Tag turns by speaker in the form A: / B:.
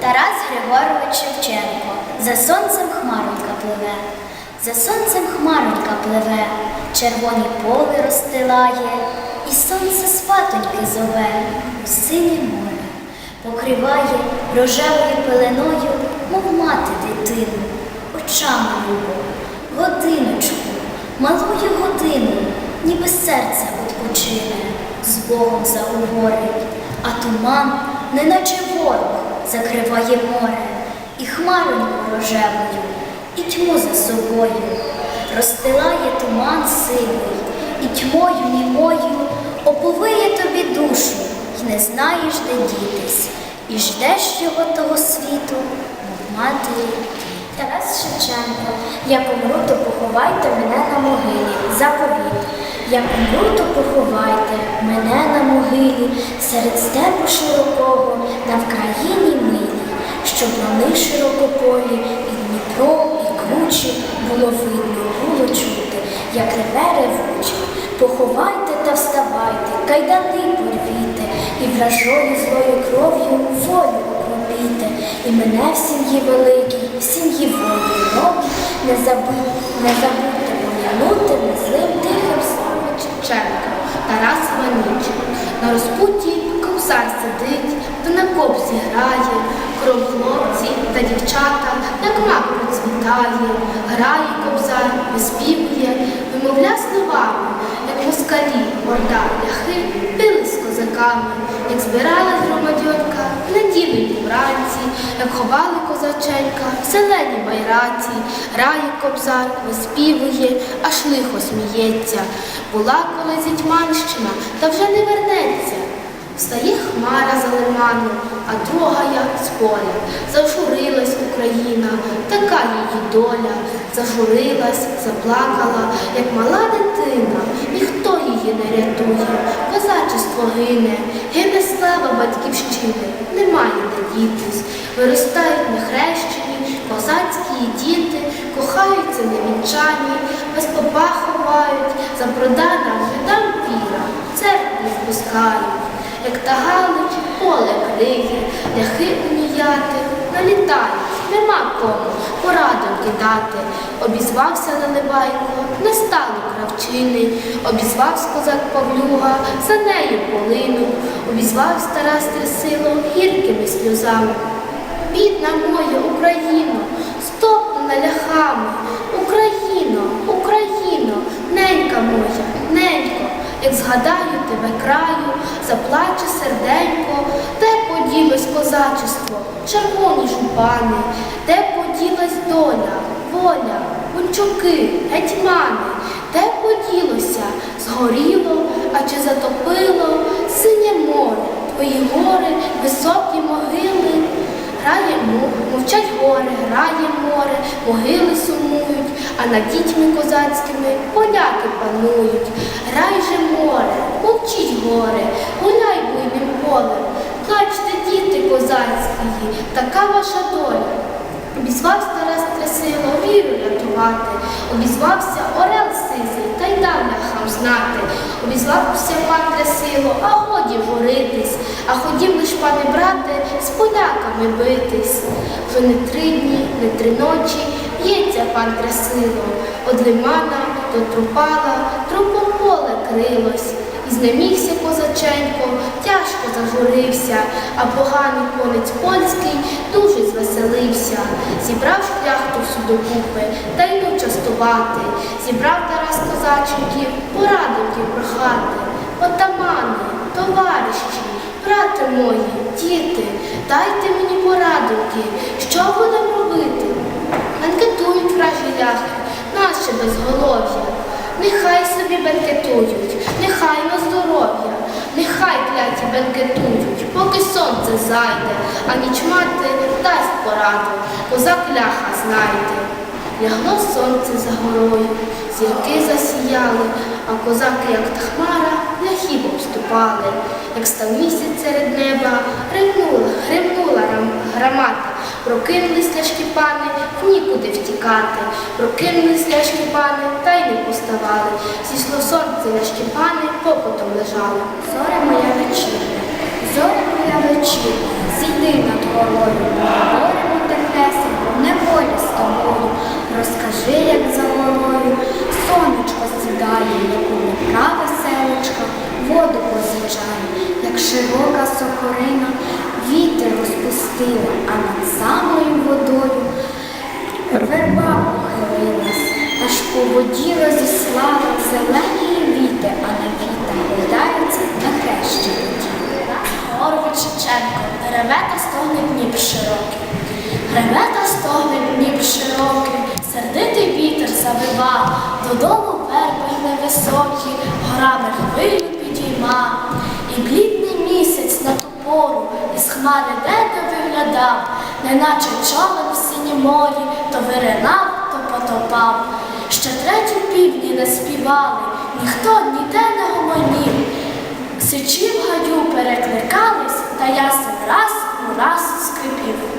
A: Тарас Григорович Шевченко. За сонцем хмаронька пливе, за сонцем хмаронька пливе, червоні поли розстилає, і сонце спатоньки зове у синє море, покриває рожевою пеленою, мов мати дитину, очами любо, годиночку, малую годину, ніби серце відпочине, з Богом заговорить, а туман, неначе ворог, закриває море, і хмароньку рожевою, і тьму за собою, розстилає туман сивий, і тьмою німою оповиє тобі душу, й не знаєш, де дітись, і ждеш його того світу, мов матері. Тарас Шевченко, як умру, то поховайте мене на могилі, заповіт. Як умру, то поховайте мене на могилі, серед степу широкого, на Вкраїні милі, щоб лани широкополі, і Дніпро, і кручі було видно, було чути, як реве ревуче. Поховайте та вставайте, кайдани порвіте, і вражою злою кров'ю волю окропіте, і мене в сім'ї великій, в сім'ї волі не забудь, не забудьте
B: Тарас Іваничик. На розпутті ковсар сидить, та на копсі грає, кров хлопці та дівчата, як мак процвітає, грає кобзар, виспівує, вимовля словами, як москалі, орда, ляхи, били з козаками, як збиралась громадьонка, неділю вранці, як ховали козаченька, в зеленій байраці, грає кобзар, виспівує, аж лихо сміється. Була колись Гетьманщина, та вже не вернеться. Встає хмара за лиману, а друга як з поля. Зажурилась Україна, така її доля. Зажурилась, заплакала, як мала дитина. Ніхто її не рятує, козачество гине, гине слава батьківщини, немає де дітись. Виростають нехрещені, козацькі діти, кохаються невінчані, без попа ховають, за продана жидам піра, церкву впускають. Як та галич, поле криє, ляхи уніяти, налітають, нема кому порадом кидати. Обізвався Наливайко, не стало кравчини, обізвався козак Павлюга, за нею полину, обізвався Тарас Трясило гіркими сльозами. Бідна моя Україно, стопнена ляхами, Україно, Україно, ненька моя, ненько, як згадаю тебе краю, заплаче серденько, де поділось козачество, червоні жупани, де поділась доля, воля, бунчуки, гетьмани, де поділося, згоріло, а чи затопило синє море, твої гори, високі могили. Грає му, мовчать гори, грає море, могили сумують, а над дітьми козацькими поляки панують. Грай же море, мовчіть горе, гуляй буйним полем, плачте, діти козацькі, така ваша доля. Обізвався Тарас Трясило віру рятувати, обізвався Орел Сизий, дав хам знати. Обізвався пан Тресило, а годі журитись, а ходім лиш, пане брате, з поляками битись. Вже не три дні, не три ночі б'ється пан Тресило, од лимана до трупала, трупом поле крилось. І знемігся козаченько, тяжко зажурився, а поганий конець польський дуже звеселився. Зібрав шляхту всю докупи та й ну частувати. Зібрав Тарас козаченьків, порадників прохати. Отамани, товариші, брати мої, діти, дайте мені порадники, що будемо робити. Бенкетують вражі ляхи, наше безголов'я. Нехай собі бенкетують, нехай на здоров'я, нехай кляті бенкетують, поки сонце зайде, а ніч мати дасть пораду, козак ляха знайде. Лягло сонце за горою, зірки засіяли, а козаки, як та хмара, ляхів обступали. Як став місяць серед неба, гримнула, гримнула рам- громада. Прокинулись ляшки пани, нікуди втікати. Прокинулись ляшки пани, та й не поставали. Зійшло сонце, ляшки пани покотом лежали.
A: Зоря моя вечірня, зоря моя вечірня,
C: зійди над горою, в неволі з тобою. Розкажи, як за горою сонечко сідає, як у Дніпра веселочка, воду позичає, як широка сокорина, вітер розпустила, а над самою водою верба похилилась, аж по воді розіслала зелені віти, а на вітах гойдаються на хрещі воді.
D: Горович Шевченко, реве та стогне Дніп широкий. Реве та стогне Дніп широкий, сердитий вітер завива, додолу верби невисокі, горами хвилю підійма. І блідний місяць на ту пору із хмари де-де виглядав, неначе човен в синім морі, то виринав, то потопав. Ще треті півдні не співали, ніхто ніде не гомонів. Сичі в гаю перекликались, та ясен раз у раз скрипів.